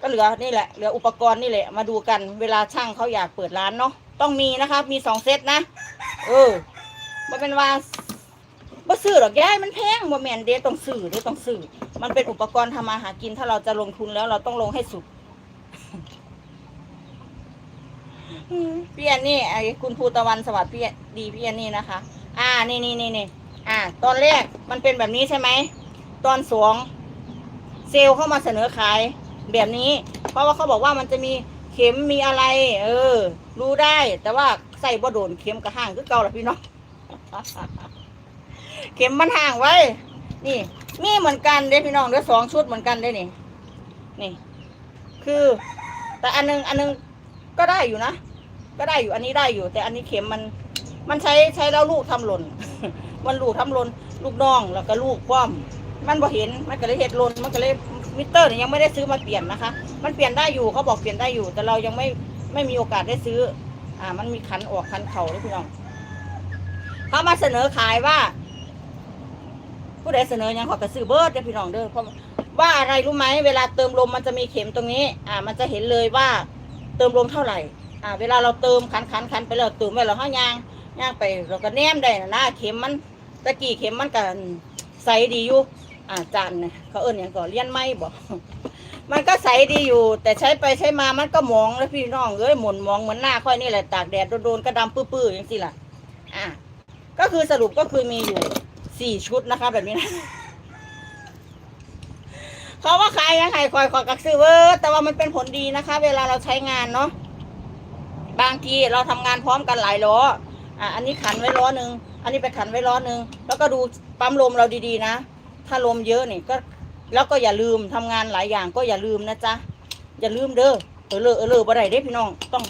ก็เหลือนี่แหละเหลืออุปกรณ์นี่แหละมาดูกันเวลาช่างเขาอยากเปิดร้านเนาะต้องมีนะคะมีสองเซตนะเออมันเป็นว่าบ่ซื้อหรอกยายมันแพงบ่แมนเด้ต้องซื้อเด้ต้องซื้อมันเป็นอุปกรณ์ทำมาหากิน ถ้าเราจะลงทุนแล้วเราต้องลงให้สุดพี่แอนนี่ไอ้คุณภูตะวันสวัสดิ์พี่ดีพี่แอนนี่นะคะ อ่านี่นี่นี่นี่อ่า ตอนแรกมันเป็นแบบนี้ใช่ไหมตอนสองเซลเข้ามาเสนอขาย แบบนี้ เพราะว่าเขาบอกว่ามันจะมีเข็มมีอะไร เออ รู้ได้ แต่ว่าใส่บ่โดนเข็มกระห่างคือเก่าละพี่น้องเข็มมันห่างไว้ นี่ มีเหมือนกันเด้พี่น้องเด้อสองชุดเหมือนกันได้นี่ นี่ คือ แต่อันนึงอันนึงก็ได้อยู่นะ ก็ได้อยู่อันนี้ได้อยู่ แต่อันนี้เข็มมัน มันใช้ใช้แล้วลูกทำหล่น มันลูกทำหล่นลูกน้องแล้วก็ลูกคว่ำมันบ่เห็น มันก็เลยเห็ดหล่นมันก็เลย มิเตอร์เนี่ยยังไม่ได้ซื้อมาเปลี่ยนนะคะ มันเปลี่ยนได้อยู่เขาบอกเปลี่ยนได้อยู่ แต่เรายังไม่ไม่มีโอกาสได้ซื้อ อ่า มันมีขันออกขันเข่าด้วยพี่น้องเขามาเสนอขายว่า ผู้ใดเสนอยังขอกระซื้อเบิร์ดเด้อพี่น้องเด้อเพราะว่าอะไรรู้ไหมเวลาเติมลมมันจะมีเข็มตรงนี้ อ่า มันจะเห็นเลยว่าเติมลมเท่าไหร่ อ่า เวลาเราเติมคันคันคันไปแล้วเติมไปแล้วห้ายางยางไปเราก็แนมได้นะนะเข็มมันตะกี้เข็มมันกันใสดีอยู่ อาจานเนี่ยเขาเอิ้นอย่างก่อนเลี้ยนไม้บอกมันก็ใสดีอยู่ แต่ใช้ไปใช้มามันก็มองแล้วพี่น้องเอ้ยหมุนมองเหมือนหน้าค่อยนี่แหละตากแดดโดนๆก็ดำปื้อๆอย่างสิล่ะอ่าก็คือสรุปก็คือมีอยู่สี่ชุดนะคะ แบบนี้นะเขาว่าขายยังไงคอยขอกักซื้อเวอร์แต่ว่ามันเป็นผลดีนะคะ เวลาเราใช้งานเนาะบางทีเราทำงานพร้อมกันหลายล้ออะอันนี้ขันไว้ล้อหนึ่งอันนี้ไปขันไว้ล้อหนึ่งแล้วก็ดูปั๊มลมเราดีๆนะ ถ้าลมเยอะนี่ก็ แล้วก็อย่าลืมทำงานหลายอย่างก็อย่าลืมนะจ๊ะอย่าลืมเด้อเออเลอเออเลอบ่ได้เด้พี่น้องต้อง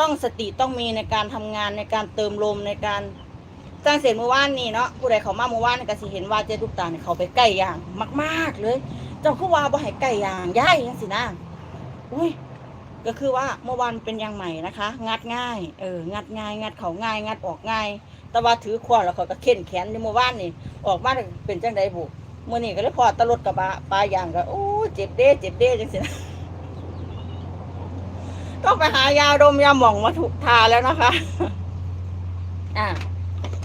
ต้องสติต้องมีในการทำงานในการเติมลมในการจ้างเสร็จเมื่อวานนี่เนาะผู้ใดเขามาเมื่อวานก็สิเห็นว่าเจ๊ทุกตาเนี่ยเขาไปใกล้อย่างมาก ๆ เลย เจ้าคือว่าบ่ให้ไก่ย่างย่ายจังสินะอุ้ยก็คือว่าเมื่อวานเป็นยางใหม่นะคะ งัดง่ายเอองัดง่ายงัดเขาง่าย งัดออกง่าย แต่ว่าถือขวานแล้วเขาก็เข็นแขนในเมื่อวานนี่ออกมาเป็นจังไดบุ มื่อนี้ก็เลยพอตะลดกับบะปลายางก็โอ้เจ็บเด้เจ็บเด้จังสินะต้องไปหายาดมยาหม่องมาถูกทาแล้วนะคะ อ่า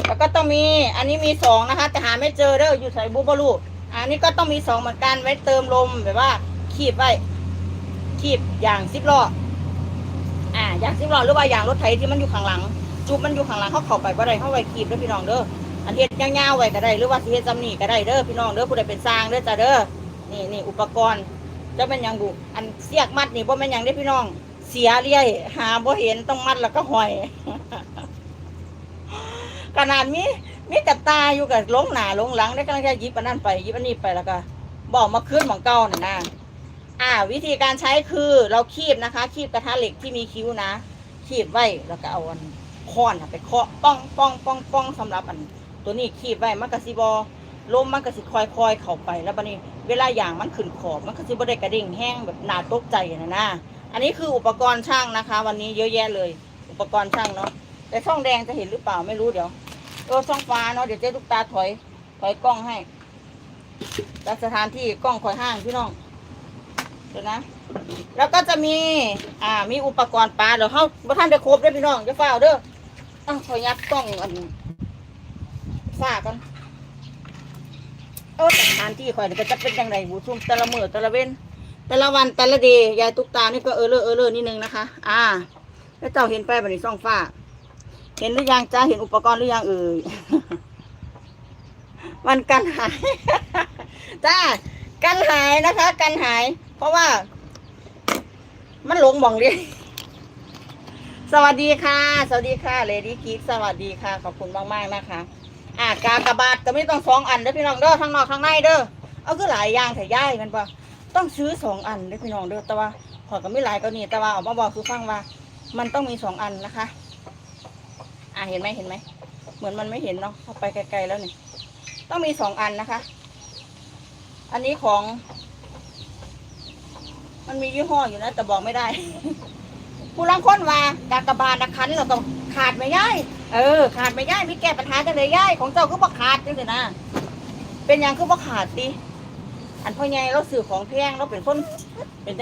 แล้วก็ต้องมี อันนี้มีสองนะคะ แต่หาไม่เจอเด้ออยู่ใส่บูบลูอันนี้ก็ต้องมีสองเหมือนกันไว้เติมลมแบบว่า ขีบไว้ขีบอย่างซิปล้ออ่าอย่างซิปล้อหรือว่าอย่างรถไถที่มันอยู่ข้างหลัง จุบมันอยู่ข้างหลังเขาเข้าไปบ่ได้เขาไว้ขีบเด้อพี่น้องเด้อ อันเฮ็ดยาวๆไว้ก็ได้ หรือว่าสิเฮ็ดจำนี่ก็ได้เด้อพี่น้องเด้อผู้ใดเป็นสร้างเด้อจ้าเด้อนี่นี่อุปกรณ์จะเป็นยังบุอันเสียกมัดนี่บ่แม่นยังเด้พี่น้อง เสียเรื่อยหาบ่เห็นต้องมัดแล้วก็ห้อย ขนาดมีมีกับตาอยู่กับลงหนาลงหลังได้กำลังจะยิบอันนั้นไปยิบอันนี้ไปแล้วก็บอกมาคืนของเก่าน่ะนะอ่า วิธีการใช้คือเราคีบนะคะ คีบกระทะเหล็กที่มีคิ้วนะ คีบไว้แล้วก็เอาอันค้อนไปเคาะป้องป้องป้องป้องสำหรับอัน ตัวนี้คีบไว้มันก็สิบอลมมันก็สิคอยคอยเข้าไป แล้วบัดนี้เวลาอย่างมันขึ้นขอบมันก็สิบ่ได้กระดิ่งแห้งแบบหนาตกใจนะนะอันนี้คืออุปกรณ์ช่างนะคะ วันนี้เยอะแยะเลย อุปกรณ์ช่างเนาะแต่ช่องแดงจะเห็นหรือเปล่าไม่รู้เดี๋ยวเออช่องฟ้าเนาะเดี๋ยวเจ๊ลูกตาถอยถอยกล้องให้แล้วสถานที่กล้องคอยห้างพี่น้องเดี๋ยวนะแล้วก็จะมีอ่ามีอุปกรณ์ปลาเดี๋ยวเขาบ่ท่านได้ครบเด้พี่น้องจะเฝ้าเด้ออ้าวขอยัดกล้องอัน ฝ้ากันโอ้สถานที่คอยนี่ก็จะเป็นยังไงบูซุ่มแต่ละมือแต่ละเว้นแต่ละวันแต่ละเดย์ยายตุ๊กตานี่ก็เออเลอเออเลอนิดนึงนะคะ อ่าแล้วเจ้าเห็นไปบันนี้ซ่องฟ้า เห็นหรือยังจ้าเห็นอุปกรณ์หรือยังเอ่ยมันกันหายจ้ากันหายนะคะ กันหาย เพราะว่า มันหลงมองเรียสวัสดีค่ะ สวัสดีค่ะเลดี้กิฟสวัสดีค่ะ ขอบคุณมาก ๆ นะคะ อ่ากากบาทก็ไม่ต้องสองอันเด้อพี่น้องเด้อข้างนอกข้างในเด้อเอาคือหลายอย่างแต่ย่ายมันปะต้องซื้อสองอันเด้อพี่น้องเด้อแต่ว่าขอก็ไม่หลายก็นี่แต่ว่าออกมาบอกคือฟังว่า มันต้องมีสองอันนะคะ อ่าเห็นไหมเห็นไหมเหมือนมันไม่เห็นเนาะเข้าไปไกลๆแล้วนี่ต้องมีสองอันนะคะ อันนี้ของ มันมียี่ห้ออยู่นะแต่บอกไม่ได้ผู้ลังค้นว่ากากบาทนะคันเราก็ ขาดไม่ย่ายเออ ขาดไม่ย่ายมีแก้ปัญหาจังเลยย่ายของเจ้าก็บ่ขาดจังเลยนะเป็นหยังคือบ่ขาดดิอันพ่อใหญ่เราสื่อของแพงเราเป็นคนเป็น